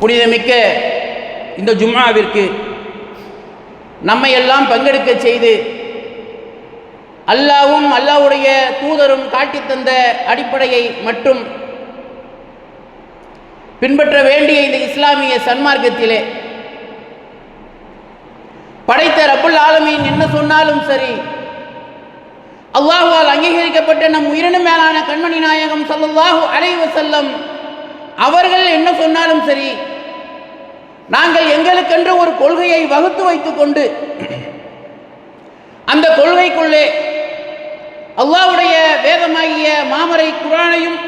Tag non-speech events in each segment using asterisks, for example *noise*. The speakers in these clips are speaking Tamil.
புனிதமிக்க இந்த ஜும்மாவிற்கு நம்மை எல்லாம் பங்கெடுக்க செய்து அல்லாவும் அல்லாவுடைய தூதரும் காட்டி தந்த அடிப்படையை மட்டும் பின்பற்ற வேண்டிய இந்த இஸ்லாமிய சன்மார்க்கத்திலே படைத்த ரப்புல் ஆலமீன் என்ன சொன்னாலும் சரி அல்லாஹுவால் அங்கீகரிக்கப்பட்ட நம் உயிரினும் மேலான கண்மணி நாயகம் ஸல்லல்லாஹு அலைவசல்லம் செல்லம் அவர்கள் என்ன சொன்னாலும் சரி நாங்கள் எங்களுக்கென்று ஒரு கொள்கையை வகுத்து வைத்துக் கொண்டு அந்த கொள்கைக்குள்ளே அல்லாவுடைய வேதமாகிய மாமரை குரானையும்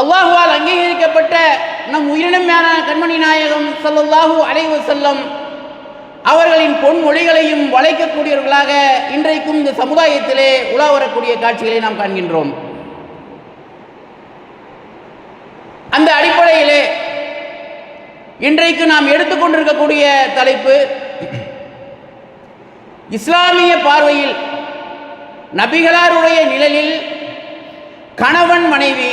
அல்லாஹுவால் அங்கீகரிக்கப்பட்ட நம் உயிரினமான கண்மணி நாயகம் ஸல்லல்லாஹு அலைவு செல்லம் அவர்களின் பொன்மொழிகளையும் வளைக்கக்கூடியவர்களாக இன்றைக்கும் இந்த சமுதாயத்திலே உலா வரக்கூடிய காட்சிகளை நாம் காண்கின்றோம். அந்த அடிப்படையிலே இன்றைக்கு நாம் எடுத்துக்கொண்டிருக்கக்கூடிய தலைப்பு இஸ்லாமிய பார்வையில் நபிகளாருடைய நிழலில் கணவன் மனைவி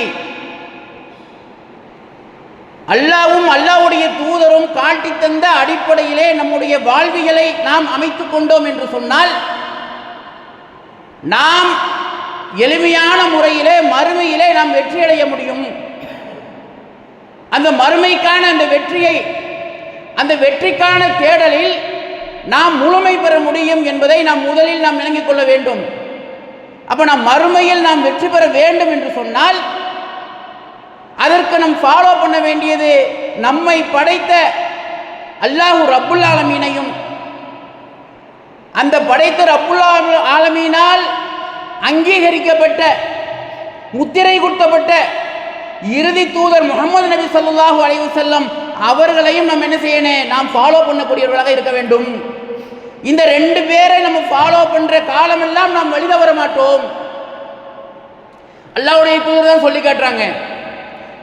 அல்லாவும் அல்லாவுடைய தூதரும் காட்டி தந்த அடிப்படையிலே நம்முடைய வாழ்விகளை நாம் அமைத்துக் கொண்டோம் என்று சொன்னால் நாம் எளிமையான முறையிலே மறுமையிலே நாம் வெற்றியடைய முடியும். அந்த மறுமைக்கான அந்த வெற்றியை அந்த வெற்றிக்கான தேடலில் நாம் முழுமை பெற முடியும் என்பதை நாம் முதலில் நாம் விளங்கிக் கொள்ள வேண்டும். அப்போ நாம் மறுமையில் நாம் வெற்றி பெற வேண்டும் என்று சொன்னால் அதற்கு நாம் ஃபாலோ பண்ண வேண்டியது நம்மை படைத்த அல்லாஹு ரப்புல் ஆலமீனையும். அந்த படைத்த ரப்புல் ஆலமீனால் அங்கீகரிக்கப்பட்ட முத்திரை குத்தப்பட்ட இறுதி தூதர் முகமது நபி ஸல்லல்லாஹு அலைவு செல்லம் அவர்களையும் நம்ம என்ன செய்யணும் நாம் ஃபாலோ பண்ணக்கூடியவர்களாக இருக்க வேண்டும். இந்த ரெண்டு பேரை நம்ம ஃபாலோ பண்ற காலமெல்லாம் நாம் வழித வர மாட்டோம். அல்லாவுடைய தூதர் தான் சொல்லி காட்டுறாங்க.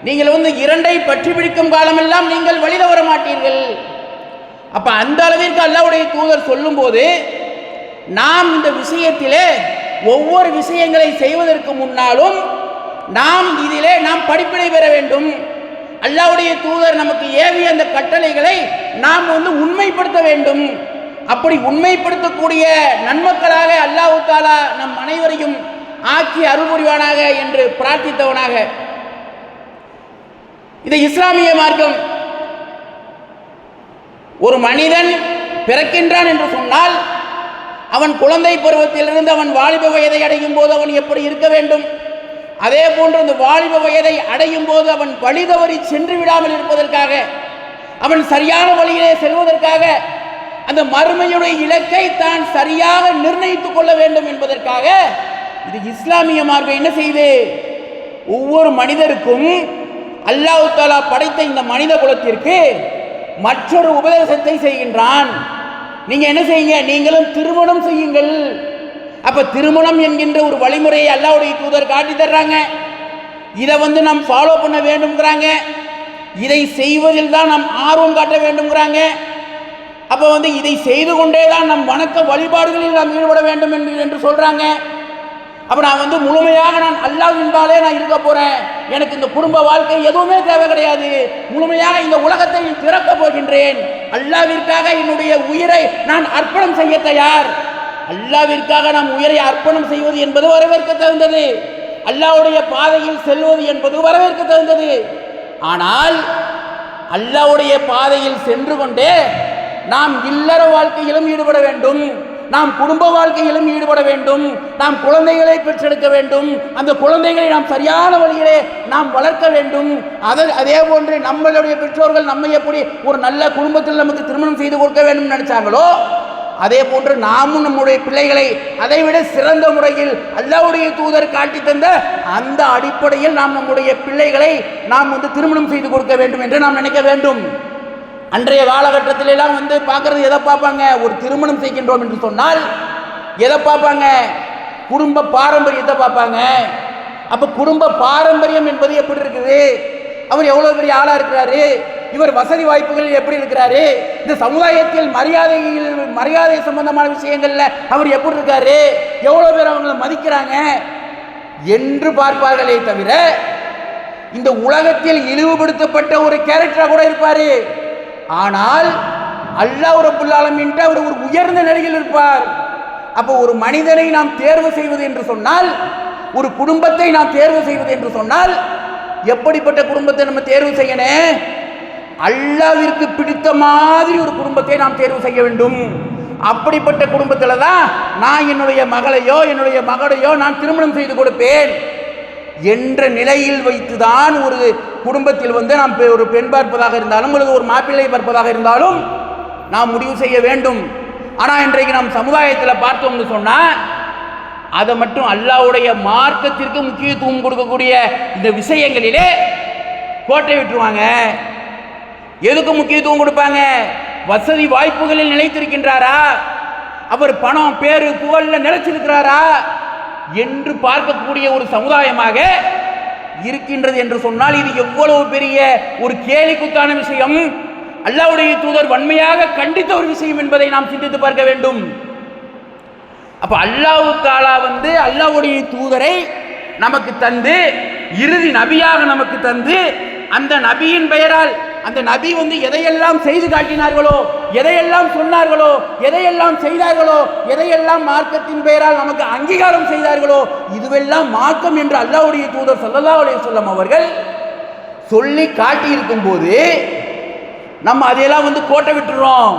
நீங்கள் வந்து இரண்டை பற்றி பிடிக்கும் காலமெல்லாம் நீங்கள் வழித வர மாட்டீர்கள். அப்ப அந்த அளவிற்கு அல்லாவுடைய தூதர் சொல்லும்போது நாம் இந்த விஷயத்திலே ஒவ்வொரு விஷயங்களை செய்வதற்கு முன்னாலும் நாம் இதிலே நாம் படிப்பினை பெற வேண்டும். அல்லாவுடைய தூதர் நமக்கு ஏவிய அந்த கட்டளைகளை நாம் வந்து உண்மைப்படுத்த வேண்டும். அப்படி உண்மைப்படுத்தக்கூடிய நன்மக்களாக அல்லாஹ் தாலா நம் அனைவரையும் ஆக்கி அருள்புரிவானாக என்று பிரார்த்தித்தவனாக. இது இஸ்லாமிய மார்க்கம். ஒரு மனிதன் பிறக்கின்றான் என்று சொன்னால் அவன் குழந்தை பருவத்திலிருந்து அவன் வாலிப வயதை அடையும் போது அவன் எப்படி இருக்க வேண்டும்? அதே போன்று அந்த வாலிப வயதை அடையும் போது அவன் வழி தவறி சென்று விடாமல் இருப்பதற்காக அவன் சரியான வழியிலே செல்வதற்காக அந்த மறுமையுடைய இலக்கை தான் சரியாக நிர்ணயித்துக் கொள்ள வேண்டும் என்பதற்காக இது இஸ்லாமிய மார்க்கம் என்ன செய்து ஒவ்வொரு மனிதருக்கும் அல்லாஹு தாலா படைத்த இந்த மனித குலத்திற்கு மற்றொரு உபதேசத்தை செய்கின்றான். நீங்க என்ன செய்யுங்க? நீங்களும் திருமணம் செய்யுங்கள். அப்ப திருமணம் என்கின்ற ஒரு வழிமுறையை அல்லாவுடைய தூதர் காட்டி தர்றாங்க. இதை வந்து நாம் ஃபாலோ பண்ண வேண்டும்ங்கிறாங்க. இதை செய்வதில் தான் நாம் ஆர்வம் காட்ட வேண்டும்ங்கிறாங்க. அப்போ வந்து இதை செய்து கொண்டே தான் நம் வணக்க வழிபாடுகளில் நாம் ஈடுபட வேண்டும் என்று என்று சொல்றாங்க. அப்போ நான் வந்து முழுமையாக நான் அல்லாஹ் என்பாலே நான் இருக்க போறேன். எனக்கு இந்த குடும்ப வாழ்க்கை எதுவுமே தேவை கிடையாது. முழுமையாக இந்த உலகத்தை திறக்க போகின்றேன். அல்லாவிற்காக என்னுடைய உயிரை நான் அர்ப்பணம் செய்ய தயார். அல்லாவிற்காக நாம் உயிரை அர்ப்பணம் செய்வது என்பது வரவேற்க தகுந்தது. அல்லாஹ்வுடைய பாதையில் செல்வது என்பது வரவேற்க தகுந்தது. ஆனால் அல்லாஹ்வுடைய பாதையில் சென்று கொண்டே நாம் இல்லற வாழ்க்கையிலும் ஈடுபட வேண்டும். நாம் குடும்ப வாழ்க்கையிலும் ஈடுபட வேண்டும். நாம் குழந்தைகளை பெற்றெடுக்க வேண்டும். அந்த குழந்தைகளை நாம் சரியான வழியிலே நாம் வளர்க்க வேண்டும். அதை அதே போன்று நம்மளுடைய பெற்றோர்கள் நம்மை எப்படி ஒரு நல்ல குடும்பத்தில் நமக்கு திருமணம் செய்து கொடுக்க வேண்டும் நினைச்சாங்களோ அதே போன்று நாமும் நம்முடைய பிள்ளைகளை அதைவிட சிறந்த முறையில் அல்லாவுடைய தூதர் காட்டி தந்த அந்த அடிப்படையில் நாம் நம்முடைய பிள்ளைகளை நாம் வந்து திருமணம் செய்து கொடுக்க வேண்டும் என்று நாம் நினைக்க வேண்டும். அன்றைய காலகட்டத்தில எல்லாம் வந்து பார்க்கறது எதை பார்ப்பாங்க? ஒரு திருமணம் செய்கின்றோம் என்று சொன்னால் எதை பார்ப்பாங்க? குடும்ப பாரம்பரியத்தை பார்ப்பாங்க. அப்ப குடும்ப பாரம்பரியம் என்பது எப்படி இருக்குது? அவர் எவ்வளவு பெரிய ஆளா இருக்கிறாரு? இவர் வசதி வாய்ப்புகள் எப்படி இருக்கிறாரு? இந்த சமுதாயத்தில் மரியாதையில் மரியாதை சம்பந்தமான விஷயங்கள்ல அவர் எப்படி இருக்காரு? எவ்வளவு பேர் அவங்கள மதிக்கிறாங்க? என்று பார்ப்பார்களே தவிர இந்த உலகத்தில் இழிவுபடுத்தப்பட்ட ஒரு கேரக்டரா கூட இருப்பாரு. ஆனால் அல்லாஹ் ரப்புல் என்று அவர் ஒரு உயர்ந்த நிலையில் இருப்பார். அப்போ ஒரு மனிதனை நாம் தேர்வு செய்வது என்று சொன்னால் ஒரு குடும்பத்தை நாம் தேர்வு செய்வது என்று சொன்னால் எப்படிப்பட்ட குடும்பத்தை நம்ம தேர்வு செய்யணும்? அல்லாவிற்கு பிடித்த மாதிரி ஒரு குடும்பத்தை நாம் தேர்வு செய்ய வேண்டும். அப்படிப்பட்ட குடும்பத்தில் தான் நான் என்னுடைய மகளையோ என்னுடைய மகளையோ நான் திருமணம் செய்து கொடுப்பேன் என்ற நிலையில் வைத்துதான் ஒரு குடும்பத்தில் வந்து நாம் பெ- ஒரு பெண் பார்ப்பதாக இருந்தாலும் அல்லது ஒரு மாப்பிள்ளை பார்ப்பதாக இருந்தாலும் நாம் முடிவு செய்ய வேண்டும். ஆனால் இன்றைக்கு நாம் சமுதாயத்தில் பார்த்தோம்னு சொன்னால் அதை மட்டும் அல்லாஹ்வுடைய மார்க்கத்திற்கு முக்கியத்துவம் கொடுக்கக்கூடிய இந்த விஷயங்களிலே கோட்டை விட்டுருவாங்க. எதுக்கு முக்கியத்துவம் கொடுப்பாங்க? வசதி வாய்ப்புகளில் நிலைத்திருக்கின்றாரா? அவர் பணம் பேரு புகழ்ல நிலைச்சிருக்கிறாரா என்று பார்க்கக்கூடிய ஒரு சமுதாயமாக இருக்கின்றது என்று சொன்னால் இது எவ்வளவு பெரிய ஒரு கேலிக்குத்தான விஷயம். அல்லாவுடைய தூதர் வன்மையாக கண்டித்த ஒரு விஷயம் என்பதை நாம் சிந்தித்து பார்க்க வேண்டும். அப்ப அல்லாஹ் தாலா வந்து அல்லாவுடைய தூதரை நமக்கு தந்து இறுதி நபியாக நமக்கு தந்து அந்த நபியின் பெயரால் அந்த நபி வந்து எதையெல்லாம் செய்து காட்டினார்களோ எதையெல்லாம் சொன்னார்களோ எதையெல்லாம் செய்தார்களோ எதையெல்லாம் மார்க்கத்தின் பெயரால் நமக்கு அங்கீகாரம் செய்தார்களோ இதுவெல்லாம் மார்க்கம் என்று அல்லாவுடைய தூதர் சல்லல்லா அலைய சொல்லம் அவர்கள் சொல்லி காட்டியிருக்கும் போது நம்ம அதையெல்லாம் வந்து கோட்டை விட்டுறோம்.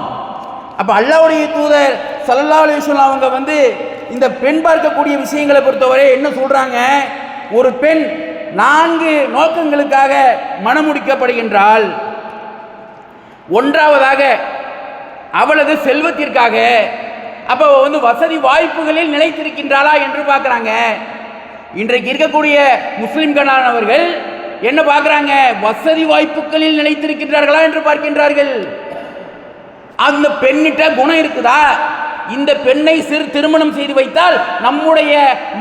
அப்போ அல்லாவுடைய தூதர் ஸல்லல்லாஹு அலைய சொல்லம் அவங்க வந்து இந்த பெண் பார்க்கக்கூடிய விஷயங்களை பொறுத்தவரை என்ன சொல்கிறாங்க ஒரு பெண் நான்கு நோக்கங்களுக்காக மணமுடிக்கப்படுகின்றாள் ஒன்றாவதாக அவளது செல்வத்திற்காக அப்போ வந்து வசதி வாய்ப்புகளில் நிலைத்திருக்கின்றாளா என்று பார்க்குறாங்க. இன்றைக்கு இருக்கக்கூடிய முஸ்லிம்களானவர்கள் என்ன பார்க்குறாங்க? வசதி வாய்ப்புகளில் நிலைத்திருக்கின்றார்களா என்று பார்க்கின்றார்கள். அந்த பெண்ணிட்ட குணம் இருக்குதா? இந்த பெண்ணை சிறு திருமணம் செய்து வைத்தால் நம்முடைய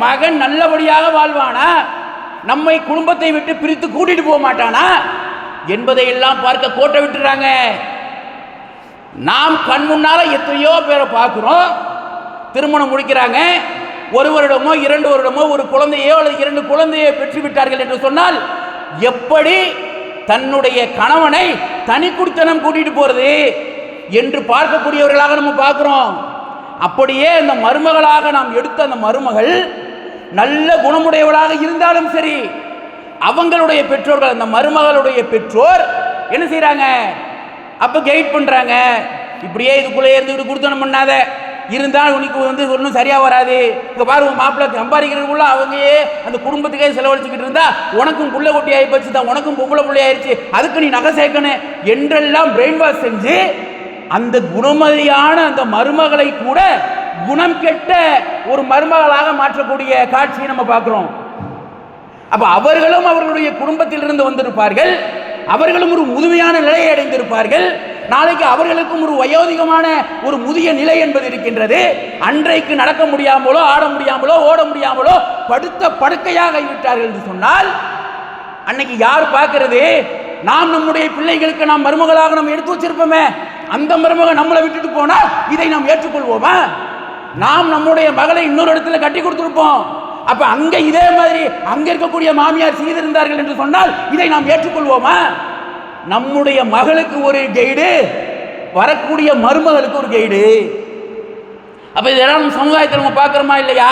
மகன் நல்லபடியாக வாழ்வானா? நம்மை குடும்பத்தை விட்டு பிரித்து கூட்டிட்டு போக மாட்டானா? என்பதை எல்லாம் பார்க்க கோட்டை விட்டுறாங்க. நாம் கண் முன்னால எத்தனையோ பேரை பார்க்குறோம். திருமணம் முடிக்கிறாங்க. ஒரு வருடமோ இரண்டு வருடமோ ஒரு குழந்தையோ அல்லது இரண்டு குழந்தையை பெற்று விட்டார்கள் என்று சொன்னால் எப்படி தன்னுடைய கணவனை தனி குடித்தனம் கூட்டிட்டு போறது என்று பார்க்கக்கூடியவர்களாக நம்ம பார்க்குறோம். அப்படியே அந்த மருமகளாக நாம் எடுத்த அந்த மருமகள் நல்ல குணமுடையவளாக இருந்தாலும் சரி அவங்களுடைய பெற்றோர்கள் அந்த மருமகளுடைய பெற்றோர் என்ன செய்கிறாங்க அப்போ கைட் பண்ணுறாங்க இப்படியே இதுக்குள்ளே இருந்துக்கிட்டு கொடுத்தனம் பண்ணாத. இருந்தால் உனக்கு வந்து ஒன்றும் சரியாக வராது. இங்கே பாரு உன் மாப்பிள்ளை சம்பாதிக்கிறதுக்குள்ள அவங்கயே அந்த குடும்பத்துக்கே செலவழிச்சுக்கிட்டு இருந்தா உனக்கும் புள்ள குட்டி ஆகிப்போச்சு தான் உனக்கும் பொம்பளை புள்ளி ஆயிடுச்சு அதுக்கு நீ நகை சேர்க்கணும் என்றெல்லாம் பிரெயின் வாஷ் செஞ்சு அந்த குணமதியான அந்த மருமகளை கூட குணம் கெட்ட ஒரு மருமகளாக மாற்றக்கூடிய காட்சியை நம்ம பார்க்குறோம். அப்ப அவர்களும் அவர்களுடைய குடும்பத்தில் இருந்து வந்திருப்பார்கள். அவர்களும் ஒரு முதுமையான நிலையை அடைந்திருப்பார்கள். நாளைக்கு அவர்களுக்கும் ஒரு வயோதிகமான ஒரு முதிய நிலை என்பது இருக்கின்றது. அன்றைக்கு நடக்க முடியாமலோ ஆட முடியாமலோ ஓட முடியாமலோ படுத்த படுக்கையாக விட்டார்கள் என்று சொன்னால் அன்னைக்கு யார் பார்க்கிறது? நாம் நம்முடைய பிள்ளைகளுக்கு நாம் மருமகளாக நம்ம எடுத்து வச்சிருப்போமே. அந்த மருமகன் நம்மளை விட்டுட்டு போனா இதை நாம் ஏற்றுக்கொள்வோமா? நாம் நம்முடைய மகளை இன்னொரு இடத்துல கட்டி கொடுத்துருப்போம். அப்ப அங்க இதே மாதிரி அங்க இருக்கக்கூடிய மாமியார் செய்திருந்தார்கள் என்று சொன்னால் இதை நாம் ஏற்றுக்கொள்வோமா? நம்முடைய மகளுக்கு ஒரு கைடு வரக்கூடிய மருமகளுக்கு ஒரு கைடு அப்ப இதெல்லாம் நம்ம சமுதாயத்தில் நம்ம பார்க்குறோமா இல்லையா?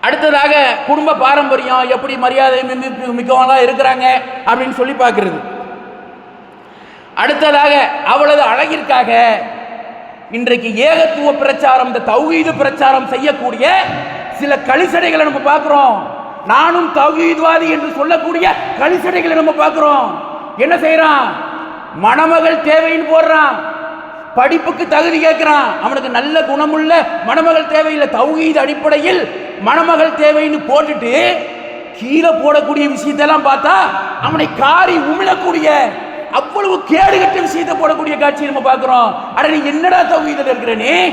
அடுத்ததாக குடும்ப பாரம்பரியம் எப்படி மரியாதை மிக்க- மிக்கவங்களா இருக்கிறாங்க அப்படின்னு சொல்லி பார்க்கறது. அடுத்ததாக அவளது அழகிற்காக இன்றைக்கு ஏகத்துவ பிரச்சாரம் இந்த தௌஹீது பிரச்சாரம் செய்யக்கூடிய சில கலிசடைகளை நம்ம பார்க்குறோம். நானும் தௌஹீத்வாதி என்று சொல்லக்கூடிய கலிசடைகளை நம்ம பார்க்குறோம். என்ன செய்கிறான் மணமகள் தேவைன்னு போடுறான். படிப்புக்கு தகுதி கேட்கிறான். அவனுக்கு நல்ல குணமுள்ள மணமகள் தேவையில்லை. தௌஹீது அடிப்படையில் மணமகள் தேவைன்னு போட்டுட்டு கீழே போடக்கூடிய விஷயத்தெல்லாம் பார்த்தா அவனை காரி உமிழக்கூடிய அவ்வளவு கேடுகட்ட விஷயத்தை போடக்கூடிய காட்சி நம்ம பார்க்குறோம். அட நீ என்னடா தௌஹீதில் இருக்கிற நீ?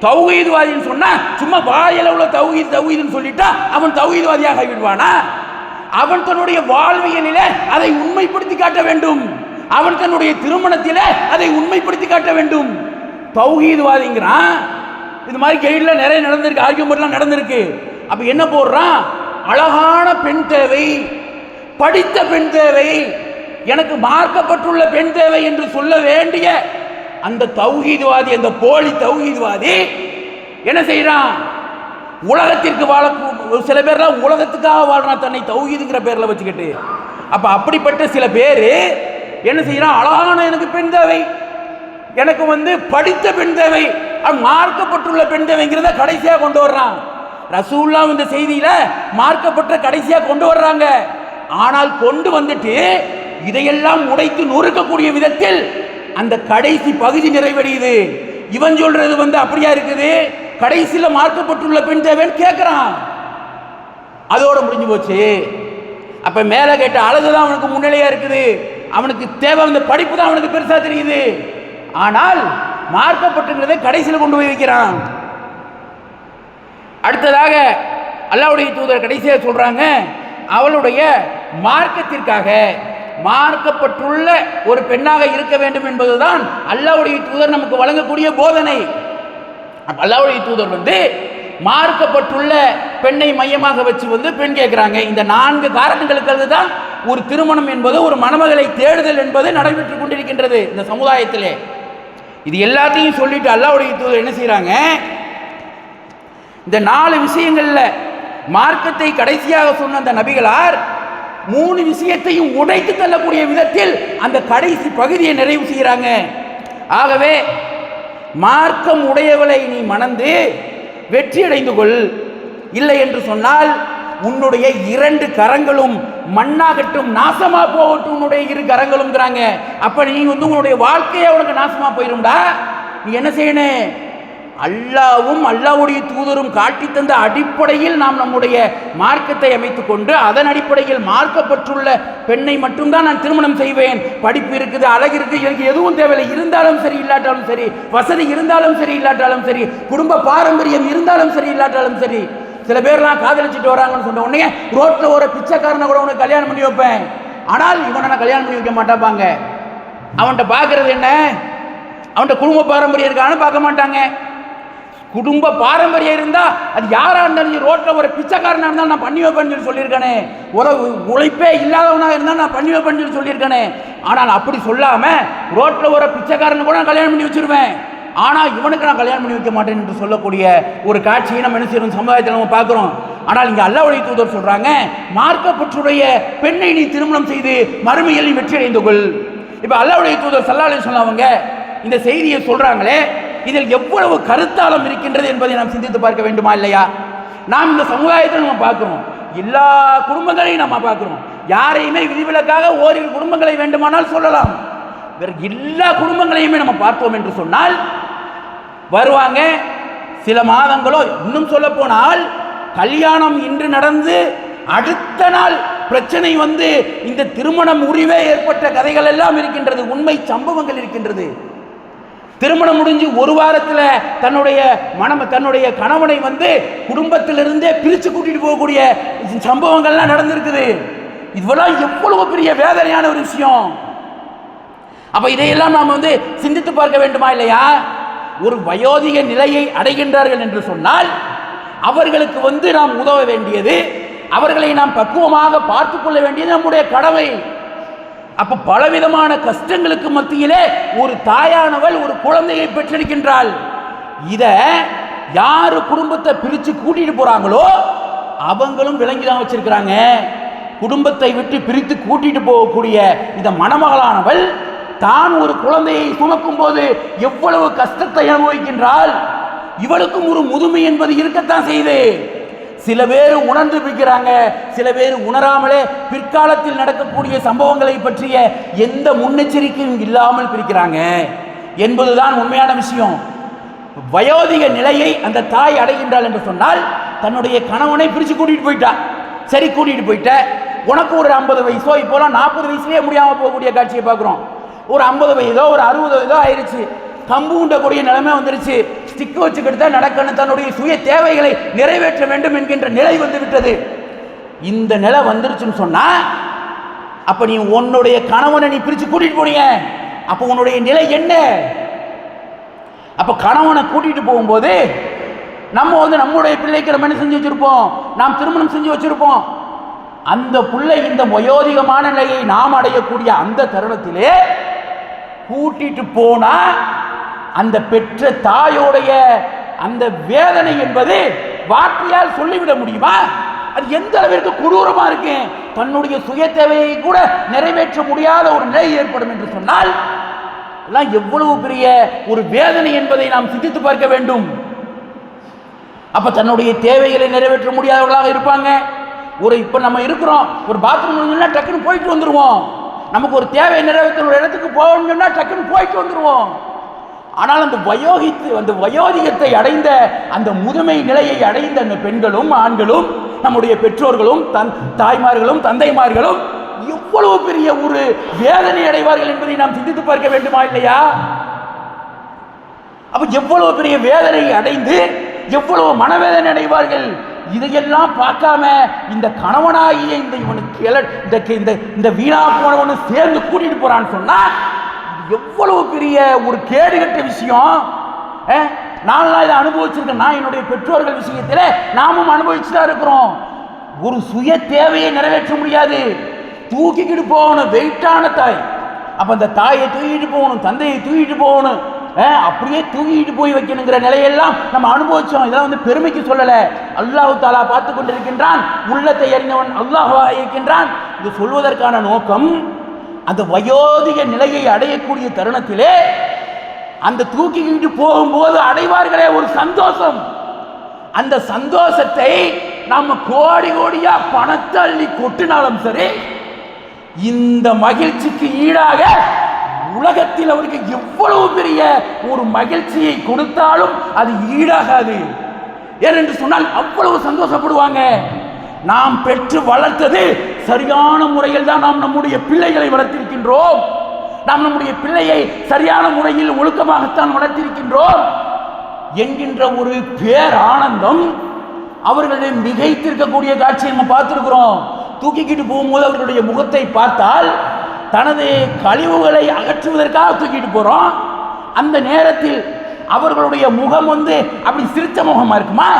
தௌஹீத்வாதின்னு சொன்னா சும்மா வாயளவுல தௌஹீத் தௌஹீதுன்னு சொல்லிட்டா அவன் தௌஹீத்வாதியாக விடுவானா அவன் தன்னுடைய வாழ்வியலில அதை உண்மைப்படுத்தி காட்ட வேண்டும். அவன் தன்னுடைய திருமணத்தில அதை உண்மைப்படுத்தி காட்ட வேண்டும். தௌஹீத்வாதிங்கிறான். இது மாதிரி கைடில் நிறைய நடந்திருக்கு ஆர்கியூமெண்ட்லாம் நடந்திருக்கு. அப்போ என்ன போடுறான்? அழகான பெண் தேவை படித்த பெண் தேவை எனக்கு மார்க்கப்பட்டுள்ள பெண் தேவை என்று சொல்ல வேண்டிய அந்த தௌஹீத்வாதி அந்த போலி தௌஹீத்வாதி என்ன செய்யறான் உலகத்திற்கு வாழ சில பேர்லாம் உலகத்துக்காக வாழ்றான் தன்னை தௌஹீதுங்கிற பேர்ல வச்சுக்கிட்டு. அப்ப அப்படிப்பட்ட சில பேர் என்ன செய்யறான் அழகான எனக்கு பெண் தேவை. எனக்கு வந்து படித்த பெண் தேவை. மார்க்கப்பட்டுள்ள பெண் தேவைங்கிறத கடைசியா கொண்டு வர்றான். ரசூல்லா இந்த செய்தியில மார்க்கப்பட்ட கடைசியா கொண்டு வர்றாங்க. ஆனால் கொண்டு வந்துட்டு இதையெல்லாம் உடைத்து நொறுக்கக்கூடிய விதத்தில் அந்த கடைசி பகுதி நிறைவடையுது. இவன் சொல்றது வந்து அப்படியா இருக்குது? கடைசியில் மார்க்கப்பட்டுள்ள பெண் தேவைன்னு கேட்கிறான். அதோட முடிஞ்சு போச்சு. அப்ப மேல கேட்ட அழகுதான் அவனுக்கு முன்னிலையா இருக்குது. அவனுக்கு தேவை அந்த படிப்பு தான் அவனுக்கு பெருசா தெரியுது. ஆனால் மார்க்கப்பட்டுங்கிறத கடைசியில் கொண்டு போய் வைக்கிறான். அடுத்ததாக அல்லாவுடைய தூதர் கடைசியாக சொல்றாங்க அவளுடைய மார்க்கத்திற்காக மார்க்கப்பட்டுள்ள ஒரு பெண்ணாக இருக்க வேண்டும் என்பதுதான் அல்லாவுடைய தூதர் நமக்கு வழங்கக்கூடிய போதனை. அல்லாவுடைய தூதர் வந்து மார்க்கப்பட்டுள்ள பெண்ணை மையமாக வச்சு வந்து பெண் கேட்குறாங்க இந்த நான்கு காரணங்களுக்கு தான் ஒரு திருமணம் என்பது ஒரு மணமகளை தேடுதல் என்பது நடைபெற்று கொண்டிருக்கின்றது இந்த சமுதாயத்திலே. இது எல்லாத்தையும் சொல்லிட்டு அல்லாவுடைய தூதர் என்ன செய்கிறாங்க இந்த நாலு விஷயங்களில் மார்க்கத்தை கடைசியாக சொன்ன அந்த நபிகளார் மூணு விஷயத்தையும் உடைத்து தள்ளக்கூடிய விதத்தில் அந்த கடைசி பகுதியை நிறைவு செய்கிறாங்க. ஆகவே மார்க்கம் உடையவளை நீ மணந்து வெற்றி அடைந்து கொள். இல்லை என்று சொன்னால் உன்னுடைய இரண்டு கரங்களும் மண்ணாகட்டும் நாசமா போகட்டும் உன்னுடைய இரு கரங்களும்ங்கிறாங்க. அப்ப நீ வந்து உன்னுடைய வாழ்க்கையே உனக்கு நாசமா போயிரும்டா. நீ என்ன செய்யணும்? அல்லாவும் அல்லாவுடைய தூதரும் காட்டி தந்த அடிப்படையில் நாம் நம்முடைய மார்க்கத்தை அமைத்து கொண்டு அதன் அடிப்படையில் மார்க்கப்பட்டுள்ள பெண்ணை மட்டும்தான் நான் திருமணம் செய்வேன். படிப்பு இருக்குது அழகு இருக்குது எனக்கு எதுவும் தேவையில்லை. இருந்தாலும் சரி இல்லாட்டாலும் சரி வசதி இருந்தாலும் சரி இல்லாட்டாலும் சரி குடும்ப பாரம்பரியம் இருந்தாலும் சரி இல்லாட்டாலும் சரி சில பேர்லாம் காதலிச்சுட்டு வராங்கன்னு சொன்ன உடனே ரோட்டில் ஒரு பிச்சைக்காரனை கூட உனக்கு கல்யாணம் பண்ணி வைப்பேன். ஆனால் இவனை நான் கல்யாணம் பண்ணி வைக்க மாட்டாப்பாங்க. அவன்கிட்ட பார்க்கறது என்ன? அவன்கிட்ட குடும்ப பாரம்பரியம் இருக்கான்னு பார்க்க மாட்டாங்க. குடும்ப பாரம்பரியம் இருந்தால் அது யாராக இருந்தாலும் ரோட்டில் ரோட்ல ஒரு பிச்சைக்காரனாக இருந்தாலும் நான் பண்ணி வைப்பேன்னு சொல்லி சொல்லியிருக்கானே. ஒரு உழைப்பே இல்லாதவனாக இருந்தால் நான் பண்ணி வைப்பேன்னு சொல்லி சொல்லியிருக்கானே. ஆனால் அப்படி சொல்லாமல் ரோட்டில் ஒரு பிச்சைக்காரனை கூட நான் கல்யாணம் பண்ணி வச்சுருவேன். ஆனால் இவனுக்கு நான் கல்யாணம் பண்ணி வைக்க மாட்டேன் என்று சொல்லக்கூடிய ஒரு காட்சியை நம்ம என்ன செய்யணும் சமுதாயத்தில் நம்ம பார்க்குறோம். ஆனால் இங்கே இங்க வழி தூதர் சொல்கிறாங்க மார்க்கப்பற்றுடைய பெண்ணை நீ திருமணம் செய்து மறுமையில் நீ வெற்றி அடைந்து கொள். இப்போ அல்லாஹ்வுடைய தூதர் சல்லாலே சொன்னவங்க இந்த செய்தியை சொல்கிறாங்களே இதில் எவ்வளவு கருத்தாளம் இருக்கின்றது என்பதை நாம் சிந்தித்து பார்க்க வேண்டுமா இல்லையா? நாம் இந்த சமுதாயத்தில் நம்ம பார்க்குறோம். எல்லா குடும்பங்களையும் நம்ம பார்க்குறோம். யாரையுமே விதிவிலக்காக ஓரிரு குடும்பங்களை வேண்டுமானால் சொல்லலாம். வேறு எல்லா குடும்பங்களையுமே நம்ம பார்த்தோம் என்று சொன்னால் வருவாங்க. சில மாதங்களோ இன்னும் சொல்ல போனால் கல்யாணம் இன்று நடந்து அடுத்த நாள் பிரச்சனை வந்து இந்த திருமணம் உரிவே ஏற்பட்ட கதைகள் எல்லாம் இருக்கின்றது உண்மை சம்பவங்கள் இருக்கின்றது. திருமணம் முடிஞ்சு ஒரு வாரத்தில் தன்னுடைய மனம் தன்னுடைய கணவனை வந்து குடும்பத்திலிருந்தே பிரித்து கூட்டிகிட்டு போகக்கூடிய சம்பவங்கள்லாம் நடந்திருக்குது. இதுவெல்லாம் எவ்வளவு பெரிய வேதனையான ஒரு விஷயம். அப்போ இதையெல்லாம் நாம் வந்து சிந்தித்து பார்க்க வேண்டுமா இல்லையா? ஒரு வயோதிக நிலையை அடைகின்றார்கள் என்று சொன்னால் அவர்களுக்கு வந்து நாம் உதவ வேண்டியது அவர்களை நாம் பக்குவமாக பார்த்து கொள்ள வேண்டியது நம்முடைய கடமை. அப்ப பலவிதமான கஷ்டங்களுக்கு மத்தியிலே ஒரு தாயானவள் ஒரு குழந்தையை பெற்றெடுக்கின்றாள் இத யாரு குடும்பத்தை பிரிச்சு கூட்டிட்டு போறாங்களோ அவங்களும் விளங்கி தான் வச்சிருக்கிறாங்க. குடும்பத்தை விட்டு பிரித்து கூட்டிட்டு போகக்கூடிய இந்த மணமகளானவள் தான் ஒரு குழந்தையை சுமக்கும் போது எவ்வளவு கஷ்டத்தை அனுபவிக்கின்றாள். இவளுக்கும் ஒரு முதுமை என்பது இருக்கத்தான் செய்து. சில பேர் உணர்ந்து பிடிக்கிறாங்க சில பேர் உணராமலே பிற்காலத்தில் நடக்கக்கூடிய சம்பவங்களை பற்றிய எந்த முன்னெச்சரிக்கையும் இல்லாமல் பிரிக்கிறாங்க. என்பதுதான் உண்மையான விஷயம். வயோதிக நிலையை அந்த தாய் அடைகின்றாள் என்று சொன்னால் தன்னுடைய கணவனை பிரித்து கூட்டிகிட்டு போயிட்டா. சரி கூட்டிகிட்டு போயிட்ட. உனக்கு ஒரு ஐம்பது வயசோ இப்போலாம் நாற்பது வயசுலேயே முடியாமல் போகக்கூடிய காட்சியை பார்க்குறோம். ஒரு ஐம்பது வயதோ ஒரு அறுபது வயதோ ஆயிடுச்சு கம்பு உண்டக்கூடிய நிலைமை வந்துருச்சு. ஸ்டிக் வச்சுக்கிட்டு தான் நடக்கணும். தன்னுடைய சுய தேவைகளை நிறைவேற்ற வேண்டும் என்கின்ற நிலை வந்து விட்டது இந்த நிலை வந்துருச்சுன்னு சொன்னா அப்ப நீ உன்னுடைய கணவனை நீ பிரிச்சு கூட்டிட்டு போனீங்க அப்ப உன்னுடைய நிலை என்ன? அப்ப கணவனை கூட்டிட்டு போகும்போது நம்ம வந்து நம்முடைய பிள்ளைக்கு நம்ம என்ன செஞ்சு வச்சிருப்போம்? நாம் திருமணம் செஞ்சு வச்சிருப்போம். அந்த பிள்ளை இந்த வயோதிகமான நிலையை நாம் அடையக்கூடிய அந்த தருணத்திலே கூட்டிட்டு போனா அந்த பெற்ற தாயோடைய அந்த வேதனை என்பது வார்த்தையால் சொல்லிவிட முடியுமா? அது எந்த அளவிற்கு கொடூரமா இருக்கு? தன்னுடைய சுய தேவையை கூட நிறைவேற்ற முடியாத ஒரு நிலை ஏற்படும் என்று சொன்னால் எல்லாம் எவ்வளவு பெரிய ஒரு வேதனை என்பதை நாம் சிந்தித்து பார்க்க வேண்டும். அப்ப தன்னுடைய தேவைகளை நிறைவேற்ற முடியாதவர்களாக இருப்பாங்க. ஒரு இப்ப நம்ம இருக்கிறோம் ஒரு பாத்ரூம் டக்குன்னு போயிட்டு வந்துருவோம். நமக்கு ஒரு தேவை நிறைவேற்ற ஒரு இடத்துக்கு போகணும்னா டக்குன்னு போயிட்டு வந்துருவோம். ஆனால் அந்த வயோகித்து அந்த வயோதிகத்தை அடைந்த அந்த முதுமை நிலையை அடைந்த அந்த பெண்களும் ஆண்களும் நம்முடைய பெற்றோர்களும் தன் தாய்மார்களும் தந்தைமார்களும் எவ்வளவு பெரிய ஒரு வேதனை அடைவார்கள் என்பதை நாம் சிந்தித்து பார்க்க வேண்டுமா இல்லையா? அப்ப எவ்வளவு பெரிய வேதனை அடைந்து எவ்வளவு மனவேதனை அடைவார்கள்? இதையெல்லாம் பார்க்காம இந்த கணவனாகிய இந்த இவனுக்கு இந்த இந்த இந்த வீணா போனவனு சேர்ந்து கூட்டிட்டு போறான்னு சொன்னா எவ்வளவு பெரிய ஒரு கேடுகட்ட விஷயம்? அஹ், நான்லாம் இதை அனுபவிச்சிருக்கேன். நான் என்னுடைய பெற்றோர்கள் விஷயத்தில் நாமும் அனுபவிச்சு தான் இருக்கிறோம். ஒரு சுய தேவையை நிறைவேற்ற முடியாது. தூக்கிக்கிட்டு போகணும் வெயிட்டான தாய். அப்போ அந்த தாயை தூக்கிட்டு போகணும் தந்தையை தூக்கிட்டு போகணும். அப்படியே தூக்கிட்டு போய் வைக்கணுங்கிற நிலையெல்லாம் நம்ம அனுபவிச்சோம். இதெல்லாம் வந்து பெருமைக்கு சொல்லலை. அல்லாஹ் தாலா பார்த்து கொண்டிருக்கின்றான். உள்ளத்தை அறிந்தவன் அல்லாஹா இருக்கின்றான் இது சொல்வதற்கான நோக்கம் அந்த வயோதிக நிலையை அடையக்கூடிய தருணத்திலே அந்த தூக்கிக்கிட்டு போகும்போது அடைவார்களே ஒரு சந்தோஷம். அந்த சந்தோஷத்தை நம்ம கோடி கோடியா பணத்தை அள்ளி கொட்டினாலும் சரி இந்த மகிழ்ச்சிக்கு ஈடாக உலகத்தில் அவருக்கு எவ்வளவு பெரிய ஒரு மகிழ்ச்சியை கொடுத்தாலும் அது ஈடாகாது. ஏனென்று சொன்னால் அவ்வளவு சந்தோஷப்படுவாங்க. நாம் பெற்று வளர்த்தது சரியான முறையில் தான் நாம் நம்முடைய பிள்ளைகளை வளர்த்திருக்கின்றோம். நாம் நம்முடைய பிள்ளையை சரியான முறையில் ஒழுக்கமாகத்தான் வளர்த்திருக்கின்றோம். என்கின்ற ஒரு பேரானந்தம் அவர்களை மிகைத்திருக்கக்கூடிய காட்சியை நம்ம பார்த்துருக்குறோம். தூக்கிக்கிட்டு போகும்போது அவர்களுடைய முகத்தை பார்த்தால் தனது கழிவுகளை அகற்றுவதற்காக தூக்கிட்டு போகிறோம் அந்த நேரத்தில் அவர்களுடைய முகம் வந்து அப்படி சிரித்த முகமாக இருக்குமா?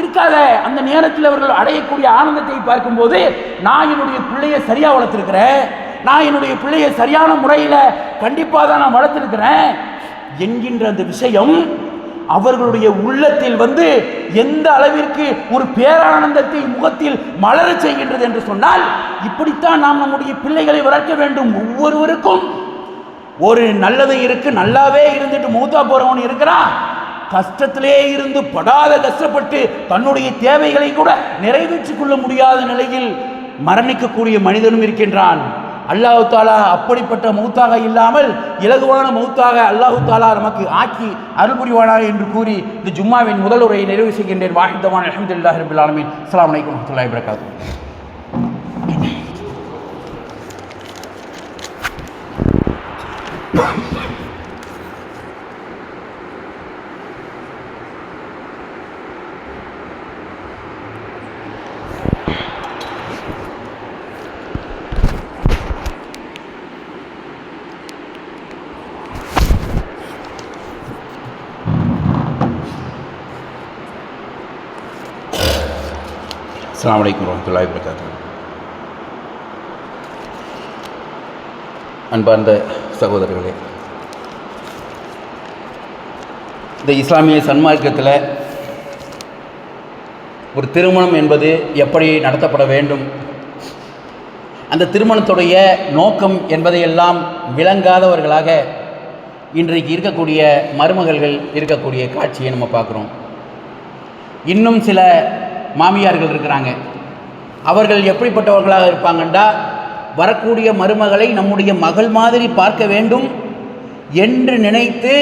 இருக்காத. அந்த நேரத்தில் அவர்கள் அடையக்கூடிய ஆனந்தத்தை பார்க்கும்போது நான் என்னுடைய பிள்ளையை சரியாக வளர்த்துருக்கிறேன். நான் என்னுடைய பிள்ளையை சரியான முறையில் கண்டிப்பாக தான் நான் வளர்த்துருக்கிறேன் என்கின்ற அந்த விஷயம் அவர்களுடைய உள்ளத்தில் வந்து எந்த அளவிற்கு ஒரு பேரானந்தத்தை முகத்தில் மலரச் செய்கின்றது என்று சொன்னால் இப்படித்தான் நாம் நம்முடைய பிள்ளைகளை வளர்க்க வேண்டும். ஒவ்வொருவருக்கும் ஒரு நல்லது இருக்கு நல்லாவே இருந்துட்டு மூத்தா போறவன் இருக்கிறான். கஷ்டத்திலே இருந்து படாத கஷ்டப்பட்டு தன்னுடைய தேவைகளை கூட நிறைவேற்றிக் கொள்ள முடியாத நிலையில் மரணிக்கக்கூடிய மனிதனும் இருக்கின்றான். அல்லாஹு தாலா அப்படிப்பட்ட மௌத்தாக இல்லாமல் இலகுவான மௌத்தாக அல்லாஹு தாலா நமக்கு ஆக்கி அருள் என்று கூறி இந்த ஜும்மாவின் முதல் உரையை நிறைவு செய்கின்றேன். வாஹிதவான் அஹமதுல்லாஹ் ரபில் ஆலமின். அஸ்லாம் வலைக்கம் வரகாத்து *coughs* அஸ்லாம் வலைக்கம் வரமத்துல்லாஹி வரகாத்து அன்பார்ந்த சகோதரர்களே இந்த இஸ்லாமிய சன்மார்க்கத்தில் ஒரு திருமணம் என்பது எப்படி நடத்தப்பட வேண்டும்? அந்த திருமணத்துடைய நோக்கம் என்பதையெல்லாம் விளங்காதவர்களாக இன்றைக்கு இருக்கக்கூடிய மருமகள்கள் இருக்கக்கூடிய காட்சியை நம்ம பார்க்குறோம். இன்னும் சில மாமியார்கள் இருக்கிறாங்க. அவர்கள் எப்படிப்பட்டவர்களாக இருப்பாங்கண்டா? வரக்கூடிய மருமகளை நம்முடைய மகள் மாதிரி பார்க்க வேண்டும் என்று நினைத்து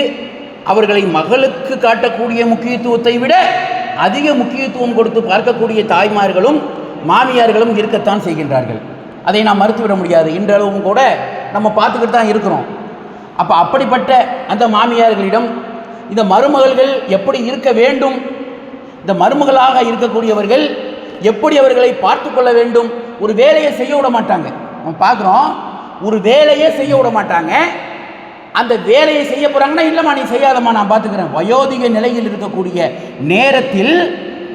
அவர்களை மகளுக்கு காட்டக்கூடிய முக்கியத்துவத்தை விட அதிக முக்கியத்துவம் கொடுத்து பார்க்கக்கூடிய தாய்மார்களும் மாமியார்களும் இருக்கத்தான் செய்கின்றார்கள். அதை நாம் மறுத்துவிட முடியாது. இன்றளவும் கூட நம்ம பார்த்துக்கிட்டு தான் இருக்கிறோம். அப்போ அப்படிப்பட்ட அந்த மாமியார்களிடம் இந்த மருமகள்கள் எப்படி இருக்க வேண்டும் இந்த மருமகளாக இருக்கக்கூடியவர்கள் எப்படி அவர்களை பார்த்து கொள்ள வேண்டும்? ஒரு வேலையை செய்ய விட மாட்டாங்க. நம்ம பார்க்குறோம் ஒரு வேலையே செய்ய விட மாட்டாங்க. அந்த வேலையை செய்ய போகிறாங்கன்னா இல்லைம்மா நீ செய்யாதம்மா நான் பார்த்துக்கிறேன். வயோதிக நிலையில் இருக்கக்கூடிய நேரத்தில்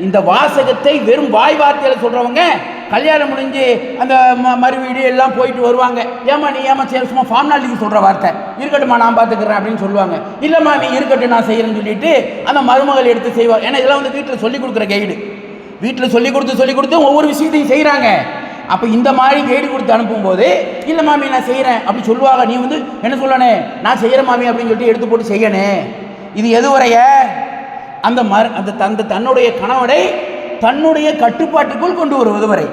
இந்த வாசகத்தை வெறும் வாய் வார்த்தையில் சொல்கிறவங்க கல்யாணம் முடிஞ்சு அந்த ம மறுவீடு எல்லாம் போயிட்டு வருவாங்க. ஏமா நீ ஏமா சரி சும்மா ஃபார்மாலிட்டிக்கு சொல்கிற வார்த்தை. இருக்கட்டும்மா நான் பார்த்துக்கிறேன் அப்படின்னு சொல்லுவாங்க. இல்லைம்மா நீ இருக்கட்டும் நான் செய்கிறேன்னு சொல்லிட்டு அந்த மருமகள் எடுத்து செய்வார் ஏன்னா இதெல்லாம் வந்து வீட்டில் சொல்லிக் கொடுக்குற கைடு வீட்டில் சொல்லிக் கொடுத்து சொல்லிக் கொடுத்து ஒவ்வொரு விஷயத்தையும் செய்கிறாங்க அப்போ இந்த மாதிரி கைடு கொடுத்து அனுப்பும்போது இல்லை மாமி நான் செய்கிறேன் அப்படி சொல்லுவாங்க. நீ வந்து என்ன சொல்லணே? நான் செய்கிறேன் மாமி அப்படின்னு சொல்லிட்டு எடுத்து போட்டு செய்யணே. இது எதுவரைய அந்த மர் அந்த தந்த தன்னுடைய கணவனை தன்னுடைய கட்டுப்பாட்டுக்குள் கொண்டு வருவது வரை.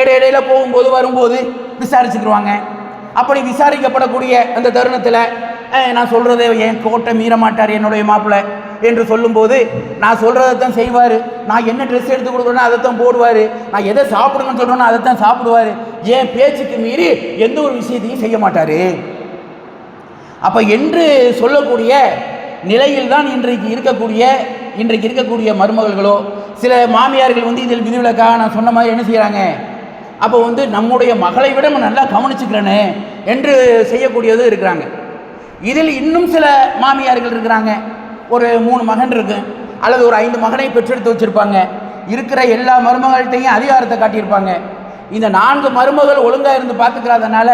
இடை போகும்போது வரும்போது விசாரிச்சுக்கிடுவாங்க அப்படி விசாரிக்கப்படக்கூடிய அந்த தருணத்தில் நான் சொல்கிறத என் கோட்டை மீற மாட்டார் என்னுடைய மாப்பிள்ளை என்று சொல்லும்போது நான் சொல்கிறத தான் செய்வார். நான் என்ன ட்ரெஸ் எடுத்து கொடுக்குறேனோ அதை தான் போடுவார். நான் எதை சாப்பிடுங்கன்னு சொல்கிறேனோ அதை தான் சாப்பிடுவார். என் பேச்சுக்கு மீறி எந்த ஒரு விஷயத்தையும் செய்ய மாட்டார். அப்போ என்று சொல்லக்கூடிய நிலையில் தான் இன்றைக்கு இருக்கக்கூடிய இன்றைக்கு இருக்கக்கூடிய மருமகள்களோ சில மாமியார்கள் வந்து இதில் விதிவிலக்காக நான் சொன்ன மாதிரி என்ன செய்கிறாங்க அப்போ வந்து நம்முடைய மகளை விட நம்ம நல்லா கவனிச்சுக்கிறேனே என்று செய்யக்கூடியதும் இருக்கிறாங்க. இதில் இன்னும் சில மாமியார்கள் இருக்கிறாங்க. ஒரு மூணு மகன் இருக்கு. அல்லது ஒரு ஐந்து மகனை பெற்றெடுத்து வச்சுருப்பாங்க. இருக்கிற எல்லா மருமகள்கிட்டையும் அதிகாரத்தை காட்டியிருப்பாங்க. இந்த நான்கு மருமகள் ஒழுங்காக இருந்து பார்த்துக்கிறாதனால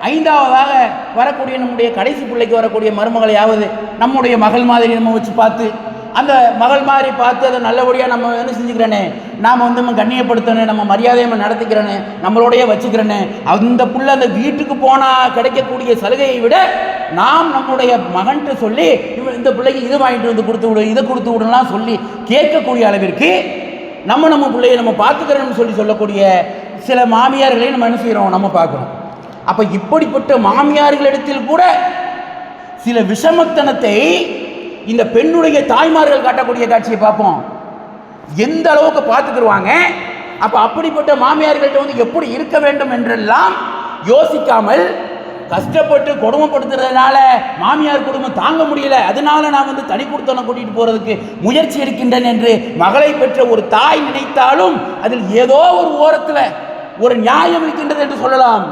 ஐந்தாவதாக வரக்கூடிய நம்முடைய கடைசி பிள்ளைக்கு வரக்கூடிய மருமகளையாவது நம்முடைய மகள் மாதிரி நம்ம வச்சு பார்த்து அந்த மகள் மாதிரி பார்த்து அதை நல்லபடியாக நம்ம என்ன செஞ்சுக்கிறேனே? நாம் வந்து நம்ம கண்ணியப்படுத்தணும் நம்ம மரியாதையை நம்ம நடத்திக்கிறேன்னு நம்மளோடைய வச்சுக்கிறேன்னு அந்த புள்ள அந்த வீட்டுக்கு போனால் கிடைக்கக்கூடிய சலுகையை விட நாம் நம்முடைய மகன்ட்டு சொல்லி இவன் இந்த பிள்ளைக்கு இது வாங்கிட்டு வந்து கொடுத்து விடு இதை கொடுத்து விடலாம் சொல்லி கேட்கக்கூடிய அளவிற்கு நம்ம நம்ம பிள்ளையை நம்ம பார்த்துக்கிறோம்னு சொல்லி சொல்லக்கூடிய சில மாமியார்களையும் நம்ம என்ன செய்கிறோம் நம்ம பார்க்குறோம். அப்போ இப்படிப்பட்ட மாமியார்களிடத்தில் கூட சில விஷமத்தனத்தை இந்த பெண்ணுடைய தாய்மார்கள் காட்டக்கூடிய காட்சியை பார்ப்போம். எந்த அளவுக்கு பார்த்துக்கிடுவாங்க அப்போ அப்படிப்பட்ட மாமியார்கள்ட்ட வந்து எப்படி இருக்க வேண்டும் என்றெல்லாம் யோசிக்காமல் கஷ்டப்பட்டு கொடுமைப்படுத்துறதுனால மாமியார் குடும்பம் தாங்க முடியல. அதனால நான் வந்து தனி கொடுத்தனை கூட்டிட்டு போறதுக்கு முயற்சி எடுக்கின்றேன் என்று மகளை பெற்ற ஒரு தாய் நினைத்தாலும் அதில் ஏதோ ஒரு ஓரத்தில் ஒரு நியாயம் இருக்கின்றது என்று சொல்லலாம்.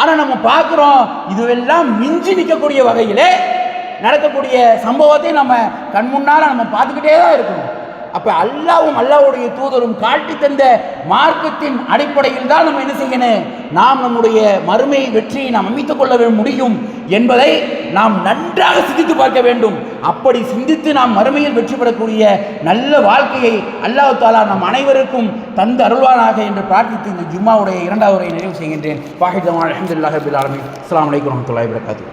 ஆனால் நம்ம பார்க்குறோம் இதுவெல்லாம் மிஞ்சி நிற்கக்கூடிய வகையிலே நடக்கக்கூடிய சம்பவத்தை நம்ம கண்முன்னால் நம்ம பார்த்துக்கிட்டே தான் இருக்கணும். அப்போ அல்லாவும் அல்லாவுடைய தூதரும் காட்டி தந்த மார்க்கத்தின் அடிப்படையில் தான் நம்ம என்ன செய்யணும்? நாம் நம்முடைய மறுமை வெற்றியை நாம் அமைத்துக் கொள்ள முடியும் என்பதை நாம் நன்றாக சிந்தித்து பார்க்க வேண்டும். அப்படி சிந்தித்து நாம் மறுமையில் வெற்றி பெறக்கூடிய நல்ல வாழ்க்கையை அல்லாஹ் தாலா நம் அனைவருக்கும் தந்து அருள்வானாக என்று பிரார்த்தித்து இந்த ஜும்மாவுடைய இரண்டாவது உரையை நிறைவு செய்கின்றேன். வாஹிதமான அஹமதுல்லாஹபில் ஆலமி அஸ்லாம் வலைக்கம் வரமத்துல்லாஹி வரகாத்து